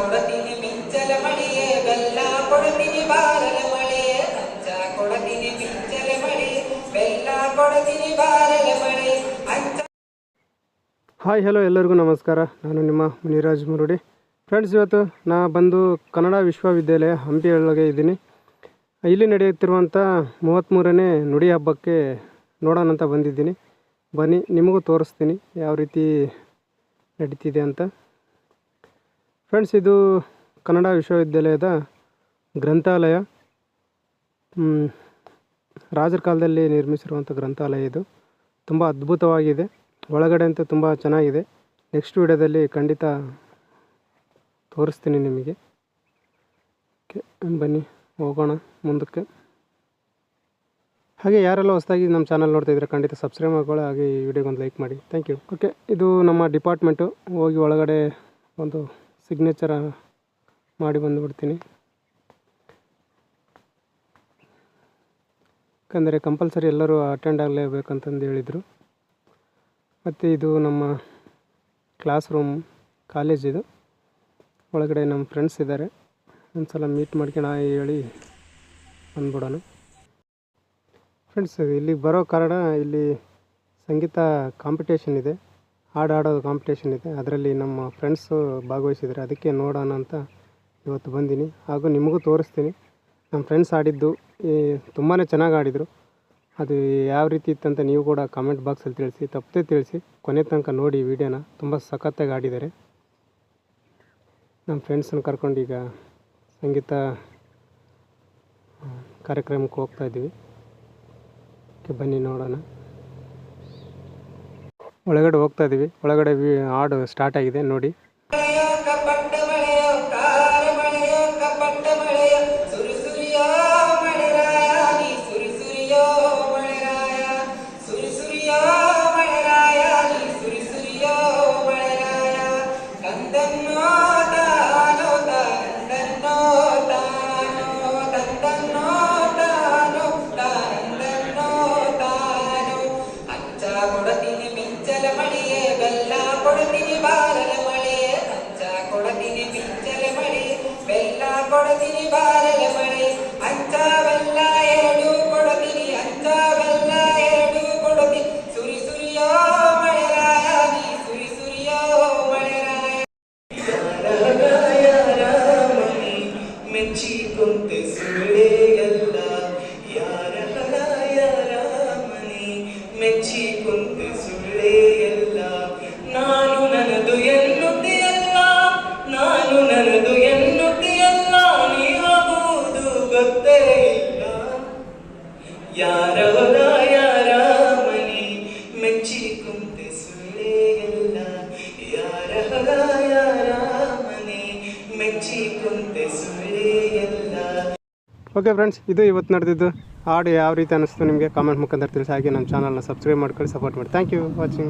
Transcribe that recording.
ಕೊಡತೀನಿ ಮಿಂಚಲ ಮಳೆಯೇ, ಬೆಲ್ಲ ಕೊಡತೀನಿ ಬಾರಲ ಮಳೆಯೇ ಅಂಚ ಕೊಡತೀನಿ ಮಿಂಚಲ ಮಳೆ ಬೆಲ್ಲ ಕೊಡತೀನಿ ಬಾರಲ ಮಳೆ ಅಂಚ ಹಾಯ್ ಹಲೋ ಎಲ್ಲರಿಗೂ ನಮಸ್ಕಾರ. ನಾನು ನಿಮ್ಮ ಮುನಿರಾಜ್ ಮುರುಡಿ. ಫ್ರೆಂಡ್ಸ್ ಇವತ್ತು ನಾ ಬಂದು ಕನ್ನಡ ವಿಶ್ವವಿದ್ಯಾಲಯ ಹಂಪಿ ಹಂಪಿಯೊಳಗೆ ಇದ್ದೀನಿ. ಇಲ್ಲಿ ನಡೆಯುತ್ತಿರುವಂಥ ಮೂವತ್ತ್ಮೂರನೇ ನುಡಿ ಹಬ್ಬಕ್ಕೆ ನೋಡೋಣ ಅಂತ ಬಂದಿದ್ದೀನಿ. ಬನ್ನಿ, ನಿಮಗೂ ತೋರಿಸ್ತೀನಿ ಯಾವ ರೀತಿ ನಡೀತಿದೆ ಅಂತ. ಫ್ರೆಂಡ್ಸ್ ಇದು ಕನ್ನಡ ವಿಶ್ವವಿದ್ಯಾಲಯದ ಗ್ರಂಥಾಲಯ. ರಾಜರ ಕಾಲದಲ್ಲಿ ನಿರ್ಮಿಸಿರುವಂಥ ಗ್ರಂಥಾಲಯ ಇದು. ತುಂಬ ಅದ್ಭುತವಾಗಿದೆ. ಒಳಗಡೆ ಅಂತೂ ತುಂಬ ಚೆನ್ನಾಗಿದೆ. ನೆಕ್ಸ್ಟ್ ವಿಡಿಯೋದಲ್ಲಿ ಖಂಡಿತ ತೋರಿಸ್ತೀನಿ ನಿಮಗೆ. ಓಕೆ, ಬನ್ನಿ, ಹೋಗೋಣ ಮುಂದಕ್ಕೆ. ಹಾಗೆ ಯಾರೆಲ್ಲ ಹೊಸದಾಗಿ ನಮ್ಮ ಚಾನಲ್ ನೋಡ್ತಾ ಇದ್ರೆ ಖಂಡಿತ ಸಬ್ಸ್ಕ್ರೈಬ್ ಮಾಡ್ಕೊಳ್ಳಿ, ಹಾಗೆ ಈ ವಿಡಿಯೋಗೆ ಒಂದು ಲೈಕ್ ಮಾಡಿ. ಥ್ಯಾಂಕ್ ಯು ಓಕೆ ಇದು ನಮ್ಮ ಡಿಪಾರ್ಟ್ಮೆಂಟು ಹೋಗಿ ಒಳಗಡೆ ಒಂದು ಸಿಗ್ನೇಚರ ಮಾಡಿ ಬಂದುಬಿಡ್ತೀನಿ. ಯಾಕಂದರೆ ಕಂಪಲ್ಸರಿ ಎಲ್ಲರೂ ಅಟೆಂಡ್ ಆಗಲೇಬೇಕಂತಂದು ಹೇಳಿದರು. ಮತ್ತು ಇದು ನಮ್ಮ ಕ್ಲಾಸ್ ರೂಮ್ ಕಾಲೇಜ್ ಇದು. ಒಳಗಡೆ ನಮ್ಮ ಫ್ರೆಂಡ್ಸ್ ಇದ್ದಾರೆ. ಒಂದು ಸಲ ಮೀಟ್ ಮಾಡ್ಕೊಂಡು ಹಾಯ್ ಹೇಳಿ ಬಂದ್ಬಿಡೋಣ. ಫ್ರೆಂಡ್ಸ್ ಇಲ್ಲಿಗೆ ಬರೋ ಕಾರಣ ಇಲ್ಲಿ ಸಂಗೀತ ಕಾಂಪಿಟೇಷನ್ ಇದೆ. ಹಾಡು ಹಾಡೋದು ಕಾಂಪಿಟೇಷನ್ ಇದೆ. ಅದರಲ್ಲಿ ನಮ್ಮ ಫ್ರೆಂಡ್ಸು ಭಾಗವಹಿಸಿದ್ದಾರೆ ಅದಕ್ಕೆ ನೋಡೋಣ ಅಂತ ಇವತ್ತು ಬಂದೀನಿ. ಹಾಗೂ ನಿಮಗೂ ತೋರಿಸ್ತೀನಿ. ನಮ್ಮ ಫ್ರೆಂಡ್ಸ್ ಆಡಿದ್ದು ತುಂಬಾ ಚೆನ್ನಾಗಿ ಆಡಿದರು ಅದು ಯಾವ ರೀತಿ ಇತ್ತಂತ ನೀವು ಕೂಡ ಕಾಮೆಂಟ್ ಬಾಕ್ಸಲ್ಲಿ ತಿಳಿಸಿ, ತಪ್ಪದೆ ತಿಳಿಸಿ, ಕೊನೆ ತನಕ ನೋಡಿ ವಿಡಿಯೋನ. ತುಂಬ ಸಖತ್ತಾಗಿ ಆಡಿದ್ದಾರೆ ನಮ್ಮ ಫ್ರೆಂಡ್ಸನ್ನು ಕರ್ಕೊಂಡು ಈಗ ಸಂಗೀತ ಕಾರ್ಯಕ್ರಮಕ್ಕೆ ಹೋಗ್ತಾ ಇದ್ದೀವಿ. ಓಕೆ, ಬನ್ನಿ ನೋಡೋಣ. ಒಳಗಡೆ ಹೋಗ್ತಾ ಇದ್ದೀವಿ ಒಳಗಡೆ ವಿ ಹಾಡು ಸ್ಟಾರ್ಟ್ ಆಗಿದೆ ನೋಡಿ. ಮೆಚ್ಚಿಕೊಂತೆ ಸುಳ್ಳೆಯಲ್ಲ. ಯಾರ ಹಣ ಯಾರ ಮನೆ ಮೆಚ್ಚಿಕೊಂತೆ ಸುಳ್ಳೆಯಲ್ಲ. ನಾನು ನನ್ನದು ಎನ್ನುತ್ತೆಯಲ್ಲ, ನಾನು ನನ್ನದು ಎನ್ನುತ್ತೆಯಲ್ಲ ನೀವಾಗುವುದು ಗೊತ್ತೇ ಇಲ್ಲ. ಯಾರ ಹೊಲ ಯಾರ ಮನೆ ಮೆಚ್ಚಿಕೊಂತೆ ಸುಳ್ಳೆಯಲ್ಲ. ಯಾರ ಹೊಲ ಯಾರ ಓಕೆ ಫ್ರೆಂಡ್ಸ್ ಇದು ಇವತ್ತು ನಡೆದಿದ್ದು. ಹಾಡು ಯಾವ ರೀತಿ ಅನ್ನಿಸ್ತು ನಿಮಗೆ? ಕಾಮೆಂಟ್ ಮುಖಾಂತರ ತಿಳಿಸಿ. ಹಾಗೆ ನಮ್ಮ ಚಾನಲ್ನ ಸಬ್ಸ್ಕ್ರೈಬ್ ಮಾಡ್ಕೊಳ್ಳಿ ಸಪೋರ್ಟ್ ಮಾಡಿ. Thank you watching